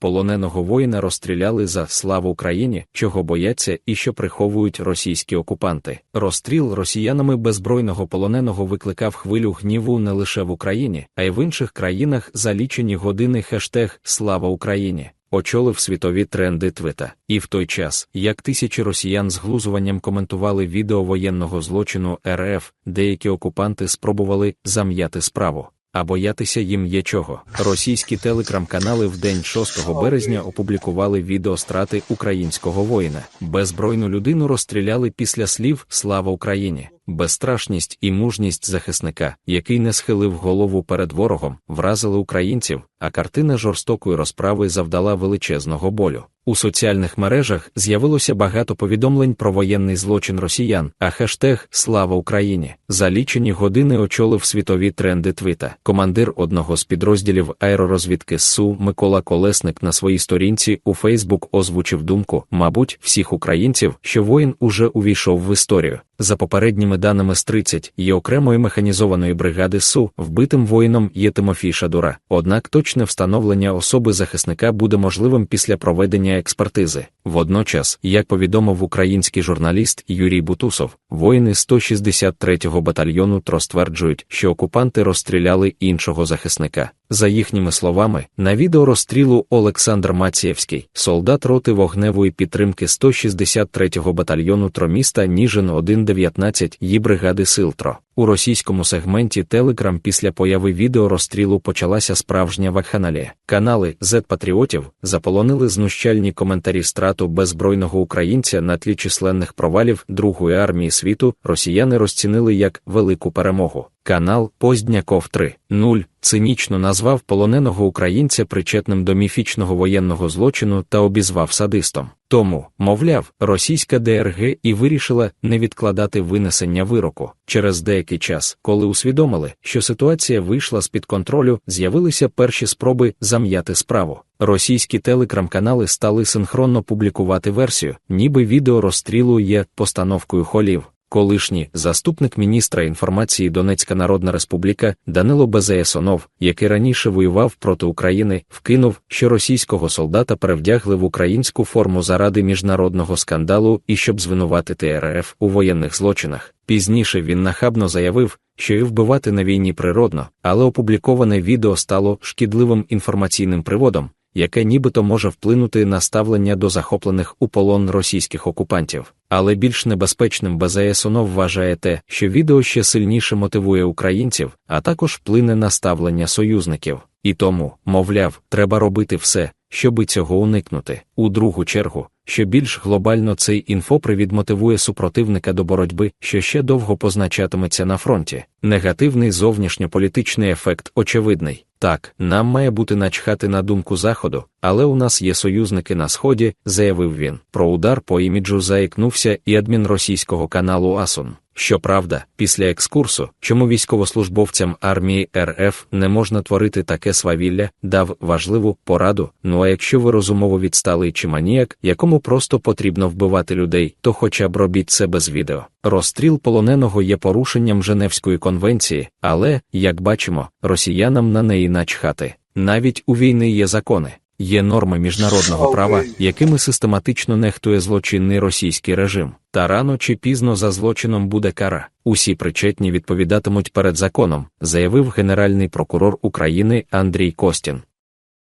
полоненого воїна розстріляли за славу Україні, чого бояться і що приховують російські окупанти. Розстріл росіянами беззбройного полоненого викликав хвилю гніву не лише в Україні, а й в інших країнах за лічені години хештег Слава Україні. Очолив світові тренди Твита. І в той час, як тисячі росіян з глузуванням коментували відео воєнного злочину РФ, деякі окупанти спробували зам'яти справу. А боятися їм є чого. Російські телеграм-канали в день 6 березня опублікували відео страти українського воїна. Беззбройну людину розстріляли після слів Слава Україні. Безстрашність і мужність захисника, який не схилив голову перед ворогом, вразили українців, а картина жорстокої розправи завдала величезного болю. У соціальних мережах з'явилося багато повідомлень про воєнний злочин росіян, а хештег Слава Україні за лічені години очолив світові тренди Твіта. Командир одного з підрозділів аеророзвідки СУ Микола Колесник на своїй сторінці у Фейсбук озвучив думку, мабуть, всіх українців, що воїн уже увійшов в історію. За попередніми даними з 30 є окремої механізованої бригади СУ, вбитим воїном є Тимофій Шадура. Однак точне встановлення особи захисника буде можливим після проведення експертизи. Водночас, як повідомив український журналіст Юрій Бутусов, воїни 163-го батальйону ТРО стверджують, що окупанти розстріляли іншого захисника. За їхніми словами, на відео розстрілу Олександр Мацієвський, солдат роти вогневої підтримки 163-го батальйону ТРО міста Ніжин 119 її бригади Сил ТРО. У російському сегменті Telegram після появи відео розстрілу почалася справжня вакханалія. Канали Z Патріотів заполонили знущальні коментарі страту беззбройного українця на тлі численних провалів Другої армії світу. Росіяни розцінили як велику перемогу. Канал Поздняков 3.0 цинічно назвав полоненого українця причетним до міфічного воєнного злочину та обізвав садистом. Тому, мовляв, російська ДРГ і вирішила не відкладати винесення вироку. Через деякий час, коли усвідомили, що ситуація вийшла з-під контролю, з'явилися перші спроби зам'яти справу. Російські телеграм-канали стали синхронно публікувати версію, ніби відео розстрілу є постановкою холів. Колишній заступник міністра інформації Донецька Народна Республіка Данило Безеясонов, який раніше воював проти України, вкинув, що російського солдата перевдягли в українську форму заради міжнародного скандалу і щоб звинуватити РФ у воєнних злочинах. Пізніше він нахабно заявив, що і вбивати на війні природно, але опубліковане відео стало шкідливим інформаційним приводом яке нібито може вплинути на ставлення до захоплених у полон російських окупантів. Але більш небезпечним БЗСОНО вважає те, що відео ще сильніше мотивує українців, а також вплине на ставлення союзників. І тому, мовляв, треба робити все, щоби цього уникнути. У другу чергу, що більш глобально цей інфопривід мотивує супротивника до боротьби, що ще довго позначатиметься на фронті. Негативний зовнішньополітичний ефект очевидний. Так, нам має бути начхати на думку Заходу, але у нас є союзники на Сході, заявив він. Про удар по іміджу заікнувся і адмін російського каналу Асун. Щоправда, після екскурсу, чому військовослужбовцям армії РФ не можна творити таке свавілля, дав важливу пораду. Ну а якщо ви розумово відсталий чи маніяк, якому просто потрібно вбивати людей, то хоча б робіть це без відео. Розстріл полоненого є порушенням Женевської конвенції, але, як бачимо, росіянам на неї начхати. Навіть у війни є закони. Є норми міжнародного права, якими систематично нехтує злочинний російський режим, та рано чи пізно за злочином буде кара. Усі причетні відповідатимуть перед законом, заявив генеральний прокурор України Андрій Костін.